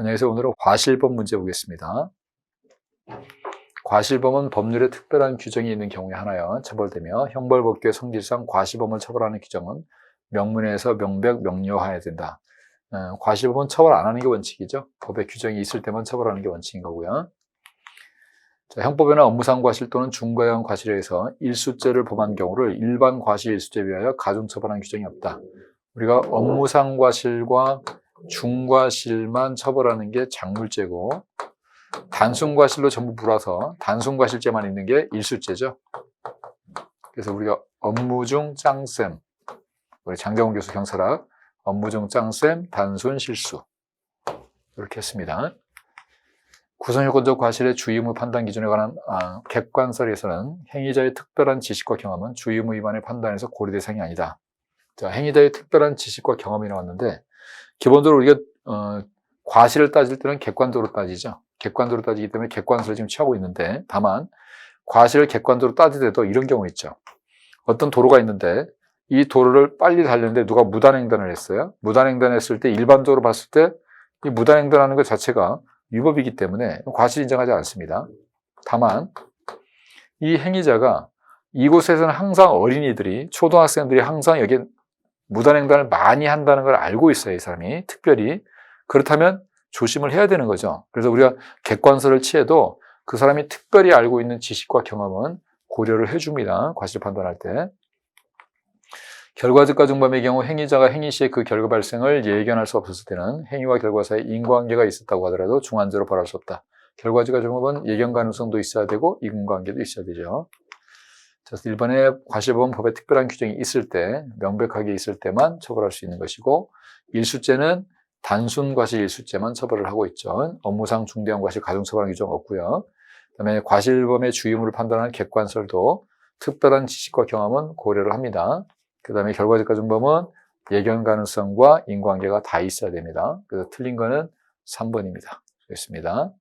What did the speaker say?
안녕하세요. 오늘은 과실범 문제 보겠습니다. 과실범은 법률에 특별한 규정이 있는 경우에 하나여 처벌되며 형벌법규의 성질상 과실범을 처벌하는 규정은 명문에서 명백 명료하여야 된다. 어, 과실범은 처벌 안 하는 게 원칙이죠. 법에 규정이 있을 때만 처벌하는 게 원칙인 거고요. 자, 형법에는 업무상 과실 또는 중과형 과실에 의해서 일수죄를 범한 경우를 일반 과실 일수죄에 비하여 가중처벌하는 규정이 없다. 우리가 업무상 과실과 중과실만 처벌하는 게 장물죄고 단순과실로 전부 물어서 단순과실죄만 있는 게 일수죄죠. 그래서 우리가 업무 중 짱쌤 우리 장정훈 교수 경찰학 업무 중 짱쌤 단순 실수 이렇게 했습니다. 구성요건적 과실의 주의무 판단 기준에 관한 아, 객관설에서는 행위자의 특별한 지식과 경험은 주의무 위반의 판단에서 고려 대상이 아니다. 자, 행위자의 특별한 지식과 경험이 나왔는데 기본적으로 우리가 어, 과실을 따질 때는 객관적으로 따지죠. 객관적으로 따지기 때문에 객관설을 지금 취하고 있는데 다만 과실을 객관적으로 따지더라도 이런 경우 있죠. 어떤 도로가 있는데 이 도로를 빨리 달렸는데 누가 무단횡단을 했어요. 무단횡단을 했을 때 일반적으로 봤을 때 이 무단횡단하는 것 자체가 위법이기 때문에 과실 인정하지 않습니다. 다만 이 행위자가 이곳에서는 항상 어린이들이 초등학생들이 항상 여기 무단횡단을 많이 한다는 걸 알고 있어요, 이 사람이. 특별히. 그렇다면 조심을 해야 되는 거죠. 그래서 우리가 객관설을 취해도 그 사람이 특별히 알고 있는 지식과 경험은 고려를 해줍니다. 과실 판단할 때. 결과적 가중범의 경우 행위자가 행위 시에 그 결과 발생을 예견할 수 없었을 때는 행위와 결과 사이에 인과관계가 있었다고 하더라도 중한죄로 벌할 수 없다. 결과적 가중범은 예견 가능성도 있어야 되고 인과관계도 있어야 되죠. 그래서 일본의 과실범은 법에 특별한 규정이 있을 때, 명백하게 있을 때만 처벌할 수 있는 것이고, 일수죄는 단순 과실 일수죄만 처벌을 하고 있죠. 업무상 중대한 과실 가중 처벌하는 규정 없고요. 그다음에 과실범의 주의무를 판단하는 객관설도 특별한 지식과 경험은 고려를 합니다. 그다음에 결과적 가중범은 예견 가능성과 인과관계가 다 있어야 됩니다. 그래서 틀린 거는 3번입니다. 됐습니다.